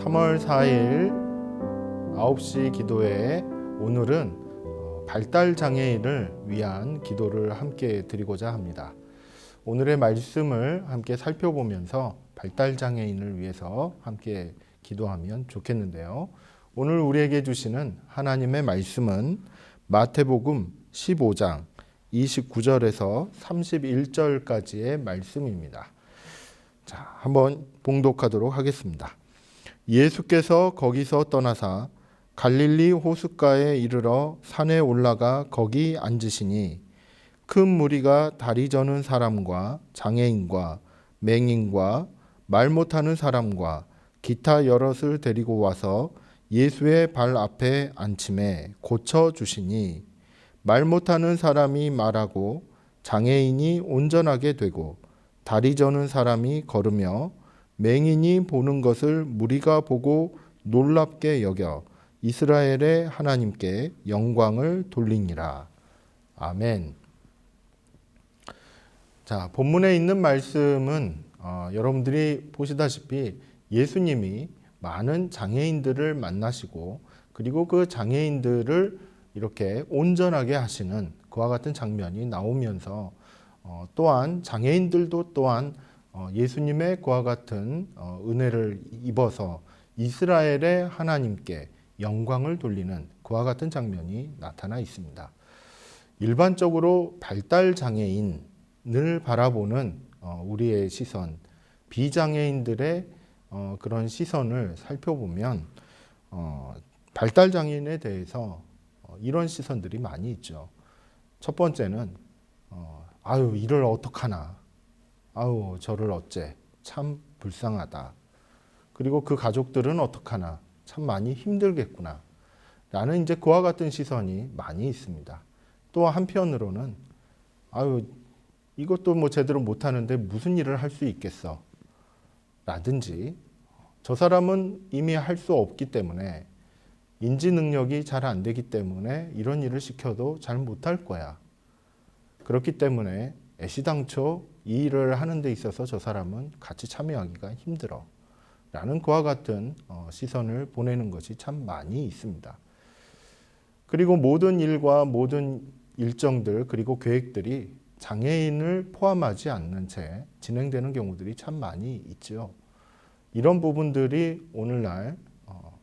3월 4일 9시 기도회 오늘은 어, 발달 장애인을 위한 기도를 함께 드리고자 합니다. 오늘의 말씀을 함께 살펴보면서 발달 장애인을 위해서 함께 기도하면 좋겠는데요. 오늘 우리에게 주시는 하나님의 말씀은 마태복음 15장 29절에서 31절까지의 말씀입니다. 자, 한번 봉독하도록 하겠습니다. 예수께서 거기서 떠나사 갈릴리 호숫가에 이르러 산에 올라가 거기 앉으시니 큰 무리가 다리 저는 사람과 장애인과 맹인과 말 못하는 사람과 기타 여럿을 데리고 와서 예수의 발 앞에 앉힘에 고쳐 주시니 말 못하는 사람이 말하고 장애인이 온전하게 되고 다리 저는 사람이 걸으며 맹인이 보는 것을 무리가 보고 놀랍게 여겨 이스라엘의 하나님께 영광을 돌리니라. 아멘. 자, 본문에 있는 말씀은 어, 여러분들이 보시다시피 예수님이 많은 장애인들을 만나시고 그리고 그 장애인들을 이렇게 온전하게 하시는 그와 같은 장면이 나오면서 어, 또한 장애인들도 또한 어, 예수님의 그와 같은 어, 은혜를 입어서 이스라엘의 하나님께 영광을 돌리는 그와 같은 장면이 나타나 있습니다. 일반적으로 발달 장애인을 바라보는 어, 우리의 시선, 비장애인들의 어, 그런 시선을 살펴보면 어, 발달 장애인에 대해서 어, 이런 시선들이 많이 있죠. 첫 번째는 어, 아유 이를 어떡하나, 아유 저를 어째 참 불쌍하다. 그리고 그 가족들은 어떡하나 참 많이 힘들겠구나. 라는 이제 그와 같은 시선이 많이 있습니다. 또 한편으로는 아유 이것도 뭐 제대로 못하는데 무슨 일을 할 수 있겠어 라든지 저 사람은 이미 할 수 없기 때문에 인지 능력이 잘 안 되기 때문에 이런 일을 시켜도 잘 못할 거야. 그렇기 때문에 애시당초 이 일을 하는 데 있어서 저 사람은 같이 참여하기가 힘들어. 라는 그와 같은 어, 시선을 보내는 것이 참 많이 있습니다. 그리고 모든 일과 모든 일정들 그리고 계획들이 장애인을 포함하지 않는 채 진행되는 경우들이 참 많이 있죠. 이런 부분들이 오늘날 어,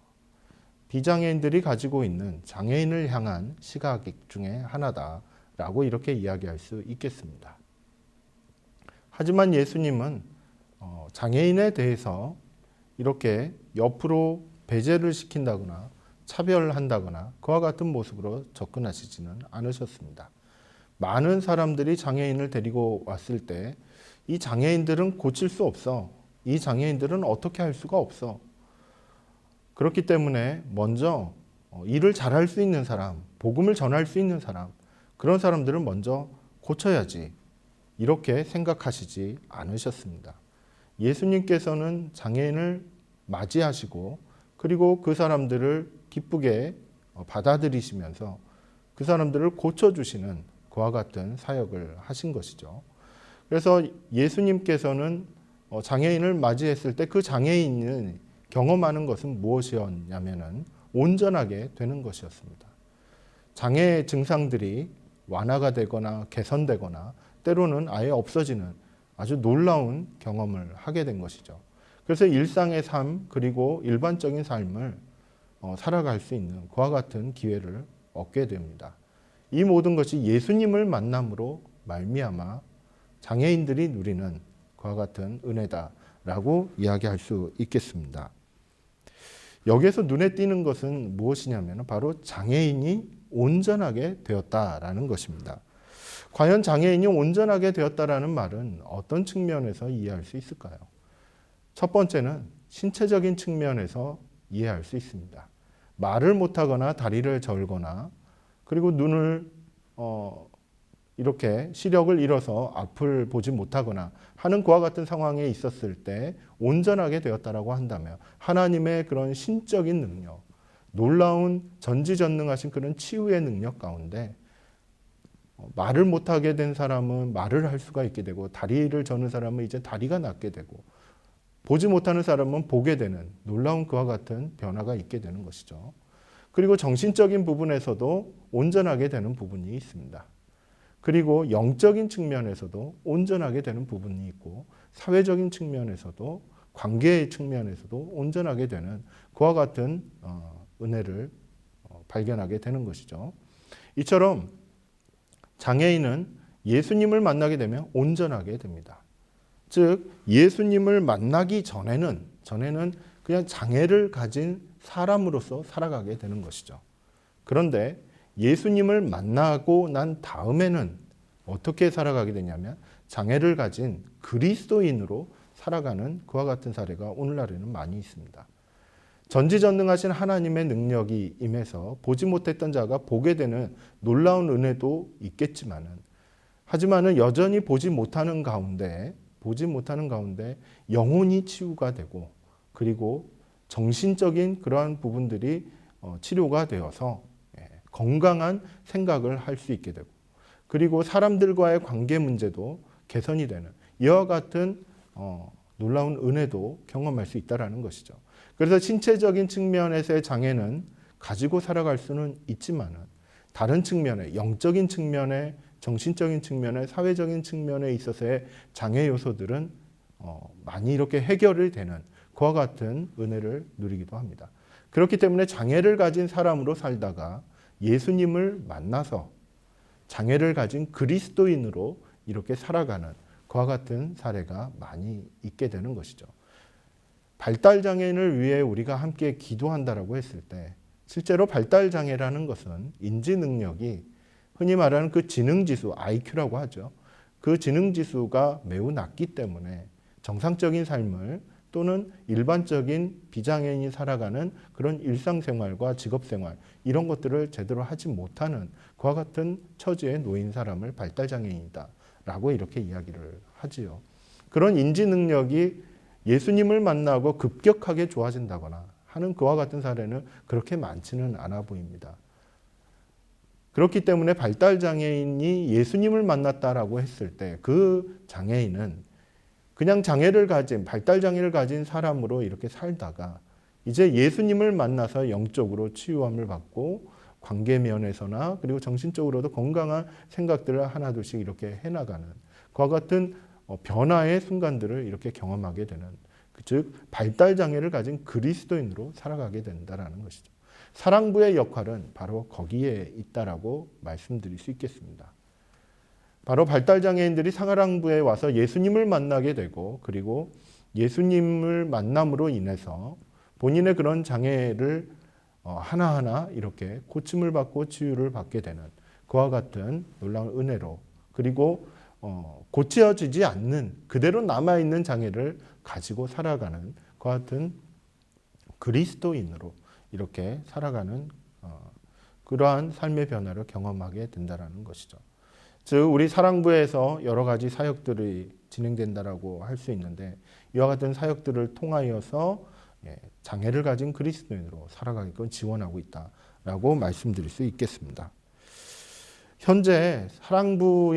비장애인들이 가지고 있는 장애인을 향한 시각 중에 하나다라고 이렇게 이야기할 수 있겠습니다. 하지만 예수님은 어, 장애인에 대해서 이렇게 옆으로 배제를 시킨다거나 차별한다거나 그와 같은 모습으로 접근하시지는 않으셨습니다. 많은 사람들이 장애인을 데리고 왔을 때 이 장애인들은 고칠 수 없어. 이 장애인들은 어떻게 할 수가 없어. 그렇기 때문에 먼저 어, 일을 잘할 수 있는 사람, 복음을 전할 수 있는 사람, 그런 사람들은 먼저 고쳐야지. 이렇게 생각하시지 않으셨습니다. 예수님께서는 장애인을 맞이하시고 그리고 그 사람들을 기쁘게 어, 받아들이시면서 그 사람들을 고쳐주시는 그와 같은 사역을 하신 것이죠. 그래서 예수님께서는 어, 장애인을 맞이했을 때 그 장애인은 경험하는 것은 무엇이었냐면은 온전하게 되는 것이었습니다. 장애 증상들이 완화가 되거나 개선되거나 때로는 아예 없어지는 아주 놀라운 경험을 하게 된 것이죠. 그래서 일상의 삶 그리고 일반적인 삶을 어, 살아갈 수 있는 그와 같은 기회를 얻게 됩니다. 이 모든 것이 예수님을 만남으로 말미암아 장애인들이 누리는 그와 같은 은혜다라고 이야기할 수 있겠습니다. 여기에서 눈에 띄는 것은 무엇이냐면 바로 장애인이 온전하게 되었다라는 것입니다. 과연 장애인이 온전하게 되었다라는 말은 어떤 측면에서 이해할 수 있을까요? 첫 번째는 신체적인 측면에서 이해할 수 있습니다. 말을 못하거나 다리를 절거나 그리고 눈을 어, 이렇게 시력을 잃어서 앞을 보지 못하거나 하는 그와 같은 상황에 있었을 때 온전하게 되었다라고 한다면 하나님의 그런 신적인 능력, 놀라운 전지전능하신 그런 치유의 능력 가운데 어, 말을 못하게 된 사람은 말을 할 수가 있게 되고 다리를 저는 사람은 이제 다리가 낫게 되고 보지 못하는 사람은 보게 되는 놀라운 그와 같은 변화가 있게 되는 것이죠. 그리고 정신적인 부분에서도 온전하게 되는 부분이 있습니다. 그리고 영적인 측면에서도 온전하게 되는 부분이 있고 사회적인 측면에서도 관계의 측면에서도 온전하게 되는 그와 같은 어, 은혜를 어, 발견하게 되는 것이죠. 이처럼 장애인은 예수님을 만나게 되면 온전하게 됩니다. 즉 예수님을 만나기 전에는 전에는 그냥 장애를 가진 사람으로서 살아가게 되는 것이죠. 그런데 예수님을 만나고 난 다음에는 어떻게 살아가게 되냐면 장애를 가진 그리스도인으로 살아가는 그와 같은 사례가 오늘날에는 많이 있습니다. 전지전능하신 하나님의 능력이 임해서 보지 못했던 자가 보게 되는 놀라운 은혜도 있겠지만은 하지만은 여전히 보지 못하는 가운데 보지 못하는 가운데 영혼이 치유가 되고 그리고 정신적인 그러한 부분들이 어, 치료가 되어서 예, 건강한 생각을 할 수 있게 되고 그리고 사람들과의 관계 문제도 개선이 되는 이와 같은 어, 놀라운 은혜도 경험할 수 있다라는 것이죠. 그래서 신체적인 측면에서의 장애는 가지고 살아갈 수는 있지만은 다른 측면에 영적인 측면에 정신적인 측면에 사회적인 측면에 있어서의 장애 요소들은 어, 많이 이렇게 해결이 되는 그와 같은 은혜를 누리기도 합니다. 그렇기 때문에 장애를 가진 사람으로 살다가 예수님을 만나서 장애를 가진 그리스도인으로 이렇게 살아가는 그와 같은 사례가 많이 있게 되는 것이죠. 발달 장애인을 위해 우리가 함께 기도한다라고 했을 때 실제로 발달 장애라는 것은 인지 능력이 흔히 말하는 그 지능 지수 IQ라고 하죠. 그 지능 지수가 매우 낮기 때문에 정상적인 삶을 또는 일반적인 비장애인이 살아가는 그런 일상생활과 직업생활 이런 것들을 제대로 하지 못하는 그와 같은 처지에 놓인 사람을 발달장애인이다라고 이렇게 이야기를 하지요. 그런 인지 능력이 예수님을 만나고 급격하게 좋아진다거나 하는 그와 같은 사례는 그렇게 많지는 않아 보입니다. 그렇기 때문에 발달 장애인이 예수님을 만났다라고 했을 때 그 장애인은 그냥 장애를 가진 발달 장애를 가진 사람으로 이렇게 살다가 이제 예수님을 만나서 영적으로 치유함을 받고 관계 면에서나 그리고 정신적으로도 건강한 생각들을 하나둘씩 이렇게 해나가는 그와 같은 어, 변화의 순간들을 이렇게 경험하게 되는 즉 발달 장애를 가진 그리스도인으로 살아가게 된다라는 것이죠. 사랑부의 역할은 바로 거기에 있다라고 말씀드릴 수 있겠습니다. 바로 발달 장애인들이 사랑부에 와서 예수님을 만나게 되고 그리고 예수님을 만남으로 인해서 본인의 그런 장애를 어, 하나하나 이렇게 고침을 받고 치유를 받게 되는 그와 같은 놀라운 은혜로 그리고 어, 고쳐지지 않는 그대로 남아 있는 장애를 가지고 살아가는 그와 같은 그리스도인으로 이렇게 살아가는 어, 그러한 삶의 변화를 경험하게 된다라는 것이죠. 즉 우리 사랑부에서 여러 가지 사역들이 진행된다라고 할 수 있는데 이와 같은 사역들을 통하여서 예, 장애를 가진 그리스도인으로 살아가게끔 지원하고 있다라고 말씀드릴 수 있겠습니다. 현재 사랑부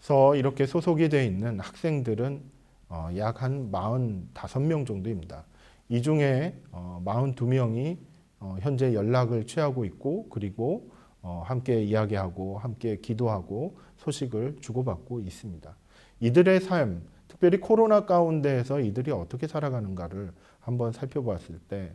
에서 이렇게 소속이 되어 있는 학생들은 어, 약한 45명 정도입니다. 이 중에 42명이 어, 현재 연락을 취하고 있고 그리고 어, 함께 이야기하고 함께 기도하고 소식을 주고받고 있습니다. 이들의 삶, 특별히 코로나 가운데에서 이들이 어떻게 살아가는가를 한번 살펴봤을 때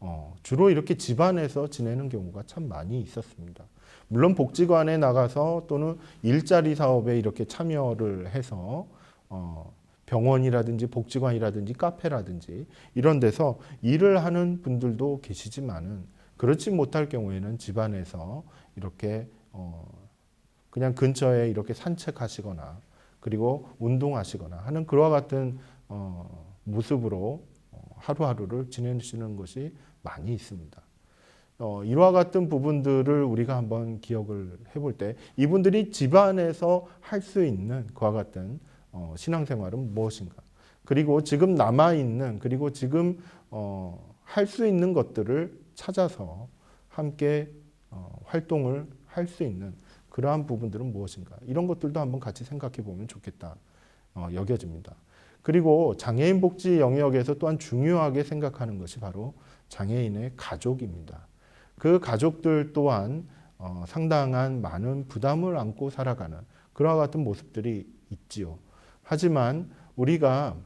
어, 주로 이렇게 집안에서 지내는 경우가 참 많이 있었습니다. 물론 복지관에 나가서 또는 일자리 사업에 이렇게 참여를 해서 어, 병원이라든지 복지관이라든지 카페라든지 이런 데서 일을 하는 분들도 계시지만은 그렇지 못할 경우에는 집안에서 이렇게 어 그냥 근처에 이렇게 산책하시거나 그리고 운동하시거나 하는 그와 같은 어 모습으로 어, 하루하루를 지내시는 것이 많이 있습니다. 어, 이와 같은 부분들을 우리가 한번 기억을 해볼 때 이분들이 집안에서 할 수 있는 그와 같은 어, 신앙생활은 무엇인가? 그리고 지금 남아 있는 그리고 지금 어, 할 수 있는 것들을 찾아서 함께 어, 활동을 할 수 있는 그러한 부분들은 무엇인가? 이런 것들도 한번 같이 생각해 보면 좋겠다 어, 여겨집니다. 그리고 장애인 복지 영역에서 또한 중요하게 생각하는 것이 바로 장애인의 가족입니다. 그 가족들 또한 어, 상당한 많은 부담을 안고 살아가는 그와 같은 모습들이 있지요. 하지만 우리가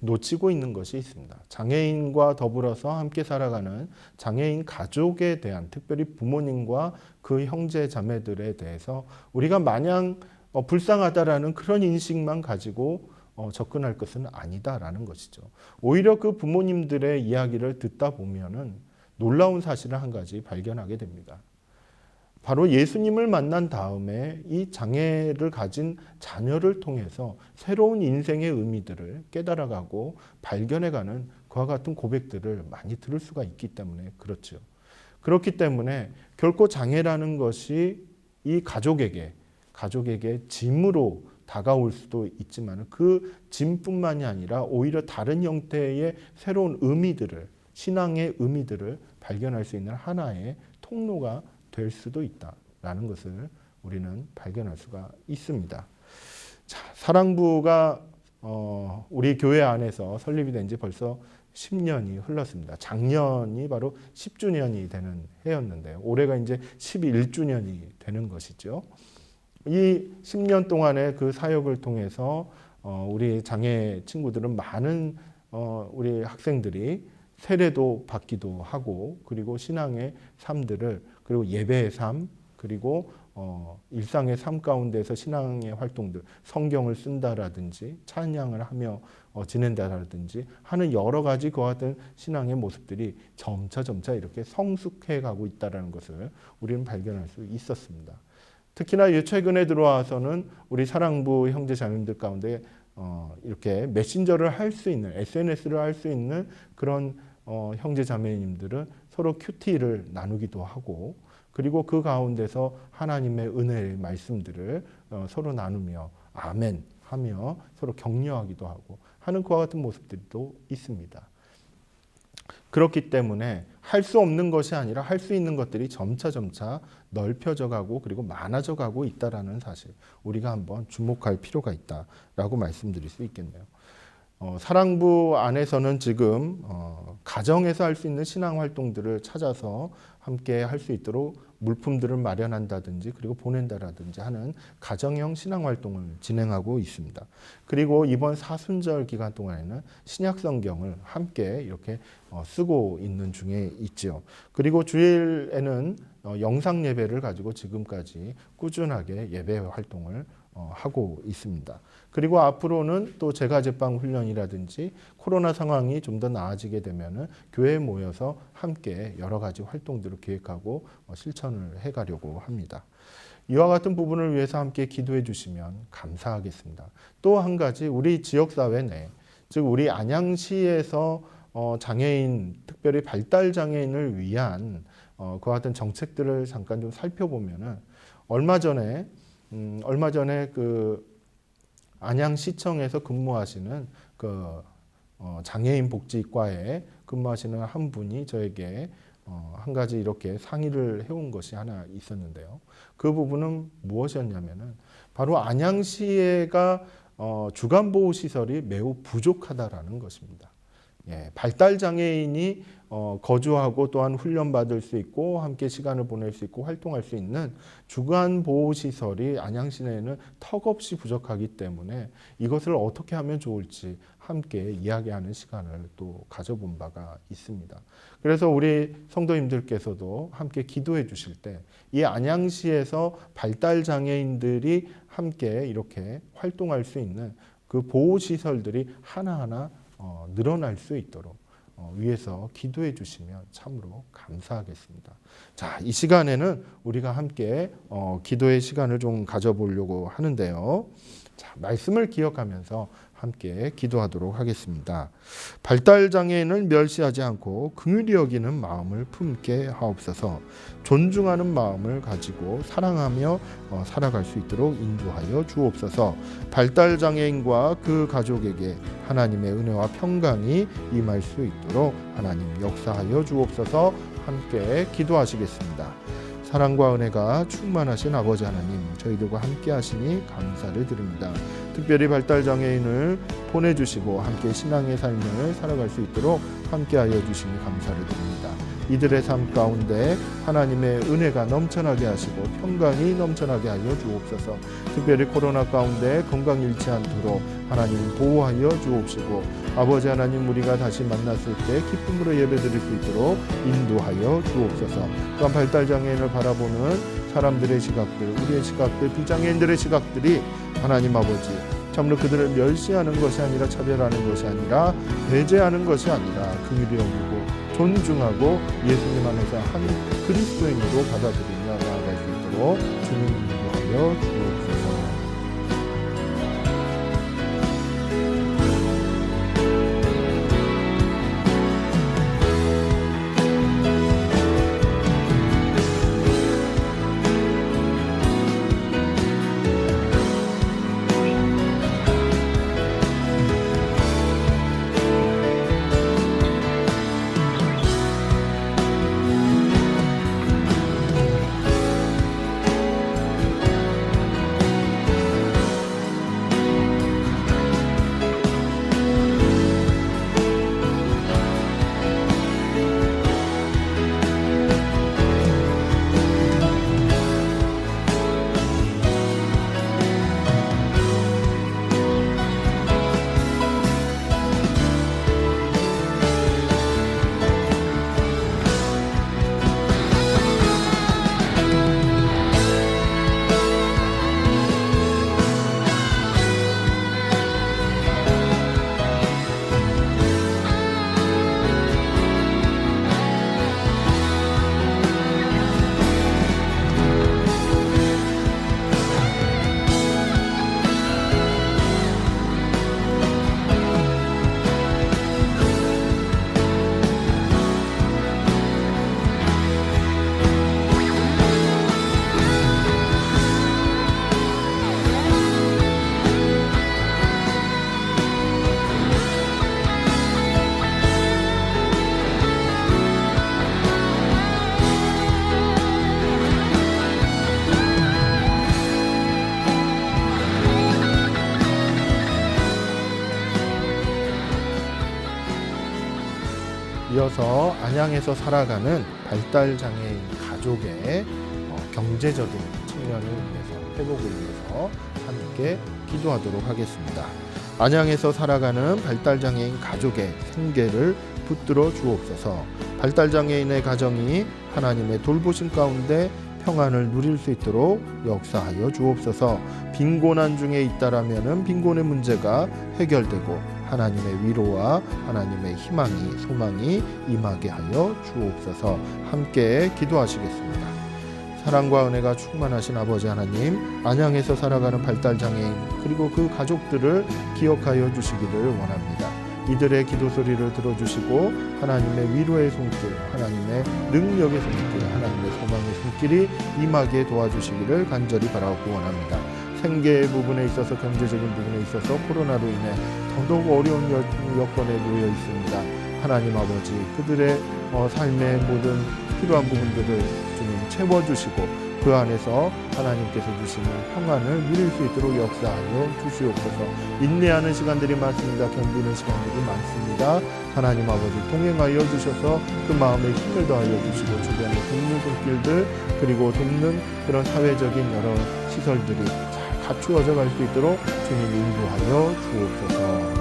놓치고 있는 것이 있습니다. 장애인과 더불어서 함께 살아가는 장애인 가족에 대한 특별히 부모님과 그 형제 자매들에 대해서 우리가 마냥 어, 불쌍하다라는 그런 인식만 가지고 어, 접근할 것은 아니다라는 것이죠. 오히려 그 부모님들의 이야기를 듣다 보면은 놀라운 사실을 한 가지 발견하게 됩니다. 바로 예수님을 만난 다음에 이 장애를 가진 자녀를 통해서 새로운 인생의 의미들을 깨달아가고 발견해가는 그와 같은 고백들을 많이 들을 수가 있기 때문에 그렇죠. 그렇기 때문에 결코 장애라는 것이 이 가족에게 가족에게 짐으로 다가올 수도 있지만 그 짐뿐만이 아니라 오히려 다른 형태의 새로운 의미들을 신앙의 의미들을 발견할 수 있는 하나의 통로가 될 수도 있다라는 것을 우리는 발견할 수가 있습니다. 자, 사랑부가 어, 우리 교회 안에서 설립이 된 지 벌써 10년이 흘렀습니다. 작년이 바로 10주년이 되는 해였는데요. 올해가 이제 11주년이 되는 것이죠. 이 10년 동안의 그 사역을 통해서 어, 우리 장애 친구들은 많은 어, 우리 학생들이 세례도 받기도 하고 그리고 신앙의 삶들을 그리고 예배의 삶 그리고 어, 일상의 삶 가운데서 신앙의 활동들 성경을 쓴다라든지 찬양을 하며 어, 지낸다라든지 하는 여러 가지 그와 같은 신앙의 모습들이 점차 점차 이렇게 성숙해 가고 있다라는 것을 우리는 발견할 수 있었습니다. 특히나 최근에 들어와서는 우리 사랑부 형제 자매들 가운데 어, 이렇게 메신저를 할 수 있는 SNS를 할 수 있는 그런 어, 형제 자매님들은 서로 큐티를 나누기도 하고 그리고 그 가운데서 하나님의 은혜의 말씀들을 어, 서로 나누며 아멘 하며 서로 격려하기도 하고 하는 그와 같은 모습들도 있습니다. 그렇기 때문에 할 수 없는 것이 아니라 할 수 있는 것들이 점차 점차 넓혀져 가고 그리고 많아져 가고 있다라는 사실 우리가 한번 주목할 필요가 있다라고 말씀드릴 수 있겠네요. 어, 사랑부 안에서는 지금 어, 가정에서 할 수 있는 신앙 활동들을 찾아서 함께 할 수 있도록 물품들을 마련한다든지 그리고 보낸다라든지 하는 가정형 신앙 활동을 진행하고 있습니다. 그리고 이번 사순절 기간 동안에는 신약 성경을 함께 이렇게 어, 쓰고 있는 중에 있지요. 그리고 주일에는 어, 영상 예배를 가지고 지금까지 꾸준하게 예배 활동을 어, 하고 있습니다. 그리고 앞으로는 또 제가 제빵 훈련이라든지 코로나 상황이 좀 더 나아지게 되면은 교회에 모여서 함께 여러 가지 활동들을 기획하고 어, 실천을 해가려고 합니다. 이와 같은 부분을 위해서 함께 기도해 주시면 감사하겠습니다. 또 한 가지 우리 지역 사회 내, 즉 우리 안양시에서 어, 장애인 특별히 발달 장애인을 위한 어, 그와 같은 정책들을 잠깐 좀 살펴보면은 얼마 전에 음, 얼마 전에 그 안양시청에서 근무하시는 그 어, 장애인 복지과에 근무하시는 한 분이 저에게 어, 한 가지 이렇게 상의를 해온 것이 하나 있었는데요. 그 부분은 무엇이었냐면은 바로 안양시가 어, 주간 보호 시설이 매우 부족하다라는 것입니다. 예, 발달 장애인이 어, 거주하고 또한 훈련 받을 수 있고 함께 시간을 보낼 수 있고 활동할 수 있는 주간 보호 시설이 안양 시 내에는 턱없이 부족하기 때문에 이것을 어떻게 하면 좋을지 함께 이야기하는 시간을 또 가져본 바가 있습니다. 그래서 우리 성도님들께서도 함께 기도해 주실 때 이 안양시에서 발달 장애인들이 함께 이렇게 활동할 수 있는 그 보호 시설들이 하나하나 어, 늘어날 수 있도록 어, 위해서 기도해 주시면 참으로 감사하겠습니다. 자, 이 시간에는 우리가 함께 어, 기도의 시간을 좀 가져보려고 하는데요. 자, 말씀을 기억하면서 함께 기도하도록 하겠습니다. 발달 장애인을 멸시하지 않고 긍휼히 여기는 마음을 품게 하옵소서. 존중하는 마음을 가지고 사랑하며 어, 살아갈 수 있도록 인도하여 주옵소서. 발달 장애인과 그 가족에게 하나님의 은혜와 평강이 임할 수 있도록 하나님 역사하여 주옵소서. 함께 기도하시겠습니다. 사랑과 은혜가 충만하신 아버지 하나님 저희들과 함께 하시니 감사를 드립니다. 특별히 발달 장애인을 보내주시고 함께 신앙의 삶을 살아갈 수 있도록 함께하여 주시니 감사를 드립니다. 이들의 삶 가운데 하나님의 은혜가 넘쳐나게 하시고 평강이 넘쳐나게 하여 주옵소서. 특별히 코로나 가운데 건강 잃지 않도록 하나님 보호하여 주옵시고 아버지 하나님 우리가 다시 만났을 때 기쁨으로 예배드릴 수 있도록 인도하여 주옵소서. 또한 발달 장애인을 바라보는 사람들의 시각들, 우리의 시각들, 비장애인들의 시각들이 하나님 아버지 참으로 그들을 멸시하는 것이 아니라 차별하는 것이 아니라 배제하는 것이 아니라 긍휼히 여기고 존중하고 예수님 안에서 한 그리스도인으로 받아들이며 나아갈 수 있도록 주님 인도하여 주옵소서. 이어서 안양에서 살아가는 발달 장애인 가족의 어, 경제적인 측면을 위해서 회복을 위해서 함께 기도하도록 하겠습니다. 안양에서 살아가는 발달 장애인 가족의 생계를 붙들어 주옵소서. 발달 장애인의 가정이 하나님의 돌보심 가운데 평안을 누릴 수 있도록 역사하여 주옵소서. 빈곤한 중에 있다라면은 빈곤의 문제가 해결되고 하나님의 위로와 하나님의 희망이 소망이 임하게 하여 주옵소서. 함께 기도하시겠습니다. 사랑과 은혜가 충만하신 아버지 하나님, 안양에서 살아가는 발달 장애인 그리고 그 가족들을 기억하여 주시기를 원합니다. 이들의 기도 소리를 들어주시고 하나님의 위로의 손길, 하나님의 능력의 손길, 하나님의 소망의 손길이 임하게 도와주시기를 간절히 바라고 원합니다. 생계 부분에 있어서 경제적인 부분에 있어서 코로나로 인해 더더욱 어려운 여, 여건에 놓여 있습니다. 하나님 아버지 그들의 어, 삶의 모든 필요한 부분들을 주님 채워주시고 그 안에서 하나님께서 주시는 평안을 누릴 수 있도록 역사하여 주시옵소서 인내하는 시간들이 많습니다. 견디는 시간들이 많습니다. 하나님 아버지 동행하여 주셔서 그 마음에 힘을 더하여 주시고 주변에 돕는 손길들 그리고 돕는 그런 사회적인 여러 시설들이 잘 갖추어져 갈 수 있도록 주님 인도하여 주옵소서.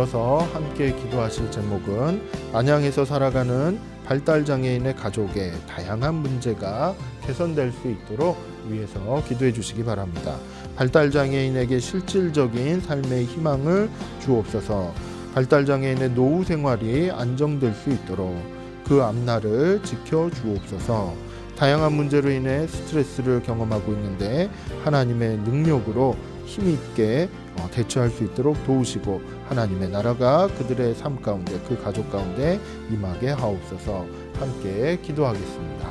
이어서 함께 기도하실 제목은 안양에서 살아가는 발달 장애인의 가족의 다양한 문제가 개선될 수 있도록 위해서 기도해 주시기 바랍니다. 발달 장애인에게 실질적인 삶의 희망을 주옵소서. 발달 장애인의 노후 생활이 안정될 수 있도록 그 앞날을 지켜 주옵소서. 다양한 문제로 인해 스트레스를 경험하고 있는데 하나님의 능력으로 힘있게 어, 대처할 수 있도록 도우시고 하나님의 나라가 그들의 삶 가운데 그 가족 가운데 임하게 하옵소서 함께 기도하겠습니다.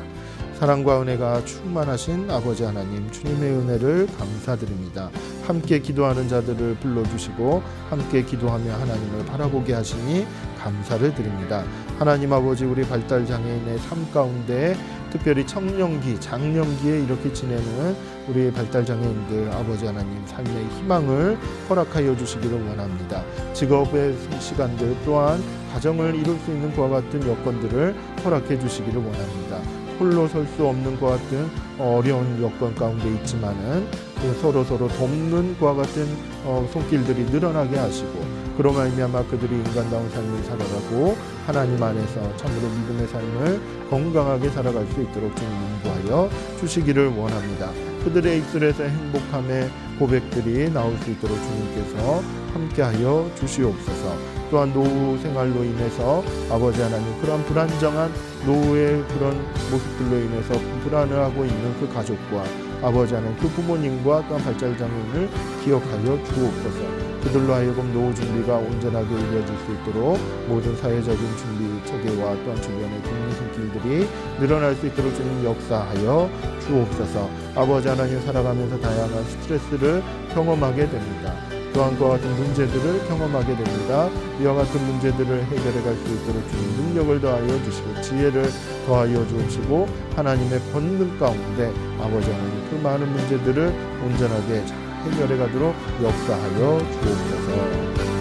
사랑과 은혜가 충만하신 아버지 하나님 주님의 은혜를 감사드립니다. 함께 기도하는 자들을 불러주시고 함께 기도하며 하나님을 바라보게 하시니 감사를 드립니다. 하나님 아버지 우리 발달 장애인의 삶 가운데 특별히 청년기, 장년기에 이렇게 지내는 우리 발달 장애인들 아버지 하나님 삶의 희망을 허락하여 주시기를 원합니다. 직업의 시간들 또한 가정을 이룰 수 있는 그와 같은 여건들을 허락해 주시기를 원합니다. 홀로 설 수 없는 그와 같은 어려운 여건 가운데 있지만은 그 서로 서로 돕는 그와 같은 어, 손길들이 늘어나게 하시고 그로 말미암아 그들이 인간다운 삶을 살아가고 하나님 안에서 참으로 믿음의 삶을 건강하게 살아갈 수 있도록 주님 인도하여 주시기를 원합니다. 그들의 입술에서 행복함의 고백들이 나올 수 있도록 주님께서 함께하여 주시옵소서. 또한 노후 생활로 인해서 아버지 하나님 그런 불안정한 노후의 그런 모습들로 인해서 불안을 하고 있는 그 가족과 아버지 하나님 그 부모님과 또한 발달 장애인을 기억하여 주옵소서. 그들로 하여금 노후 준비가 온전하게 이루어질 수 있도록 모든 사회적인 준비 체계와 또한 주변의 국민 손길들이 늘어날 수 있도록 주님 역사하여 주옵소서. 아버지 하나님 살아가면서 다양한 스트레스를 경험하게 됩니다. 또한 그와 같은 문제들을 경험하게 됩니다. 이와 같은 문제들을 해결해 갈 수 있도록 주님 능력을 더하여 주시고 지혜를 더하여 주시고 하나님의 권능 가운데 아버지 하나님 그 많은 문제들을 온전하게 잘 해결해 가도록 역사하여 주옵소서.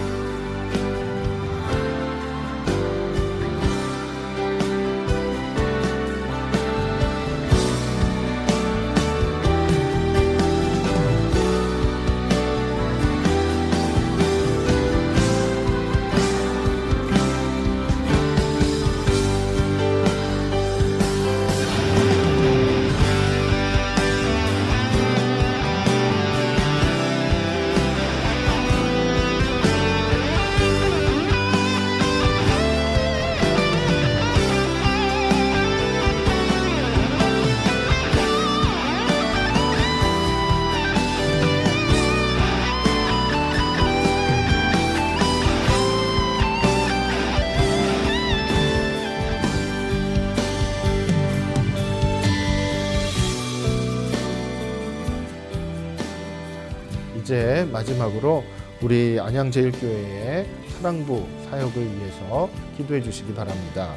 마지막으로 우리 안양제일교회의 사랑부 사역을 위해서 기도해 주시기 바랍니다.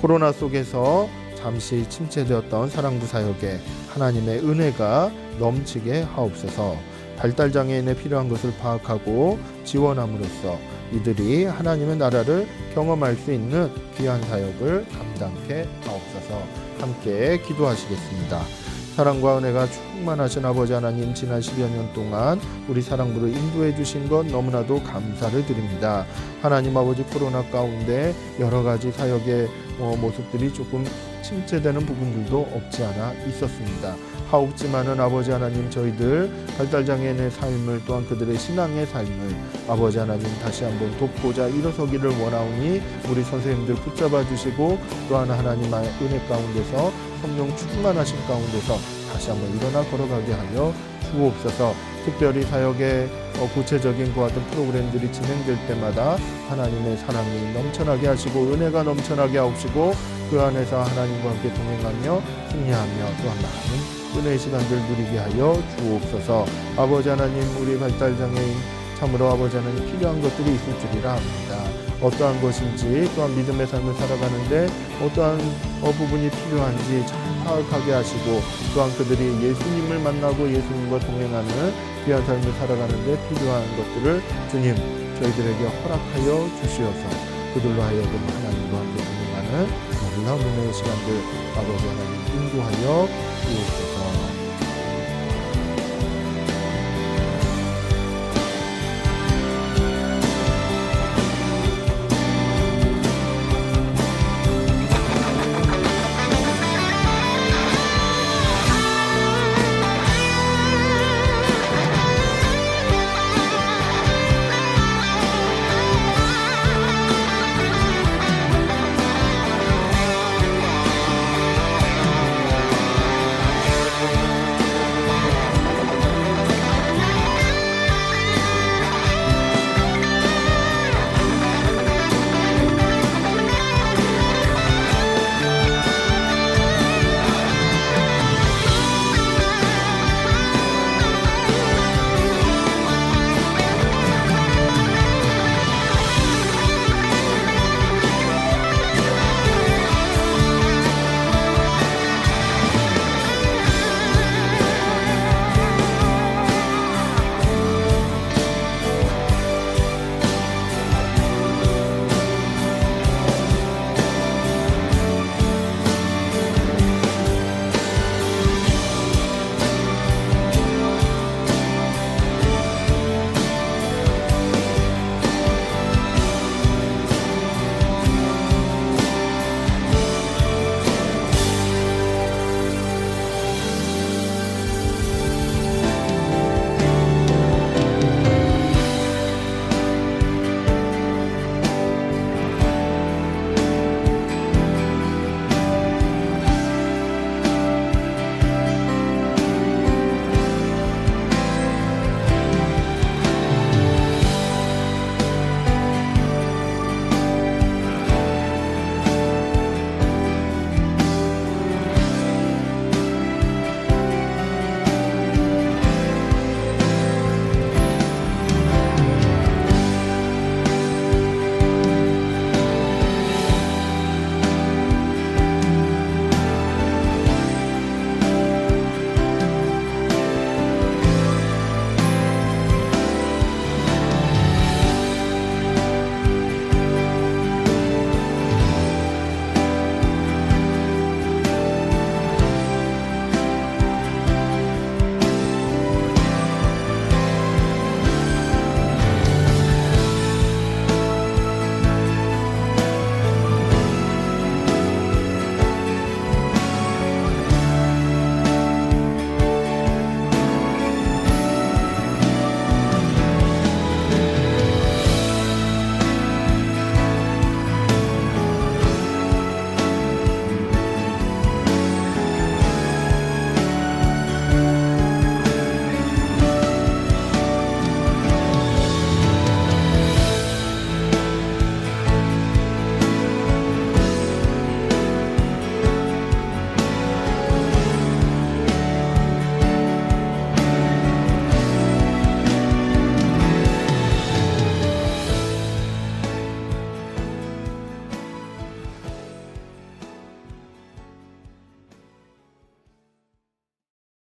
코로나 속에서 잠시 침체되었던 사랑부 사역에 하나님의 은혜가 넘치게 하옵소서. 발달 장애인에 필요한 것을 파악하고 지원함으로써 이들이 하나님의 나라를 경험할 수 있는 귀한 사역을 감당케 하옵소서. 함께 기도하시겠습니다. 사랑과 은혜가 충만하신 아버지 하나님 지난 10여 년 동안 우리 사랑부를 인도해 주신 것 너무나도 감사를 드립니다. 하나님 아버지 코로나 가운데 여러 가지 사역의 어, 모습들이 조금 침체되는 부분들도 없지 않아 있었습니다. 하옵지만은 아버지 하나님 저희들 발달장애인의 삶을 또한 그들의 신앙의 삶을 아버지 하나님 다시 한번 돕고자 일어서기를 원하오니 우리 선생님들 붙잡아 주시고 또한 하나님의 은혜 가운데서 성령 충만하신 가운데서 다시 한번 일어나 걸어가게 하여 주옵소서. 특별히 사역의 어, 구체적인 그 같은 프로그램들이 진행될 때마다 하나님의 사랑이 넘쳐나게 하시고 은혜가 넘쳐나게 하옵시고 그 안에서 하나님과 함께 동행하며 승리하며 또한 많은 은혜의 시간들 누리게 하여 주옵소서. 아버지 하나님 우리 발달장애인 참으로 아버지 하나님 필요한 것들이 있을 줄이라 합니다 어떠한 것인지 또한 믿음의 삶을 살아가는데 어떠한 어, 부분이 필요한지 잘 파악하게 하시고 또한 그들이 예수님을 만나고 예수님과 동행하는 귀한 삶을 살아가는데 필요한 것들을 주님 저희들에게 허락하여 주시어서 그들로 하여금 하나님과 함께 동행하는 놀라운 은혜의 시간들 아버지 하나님 인도하여 주옵소서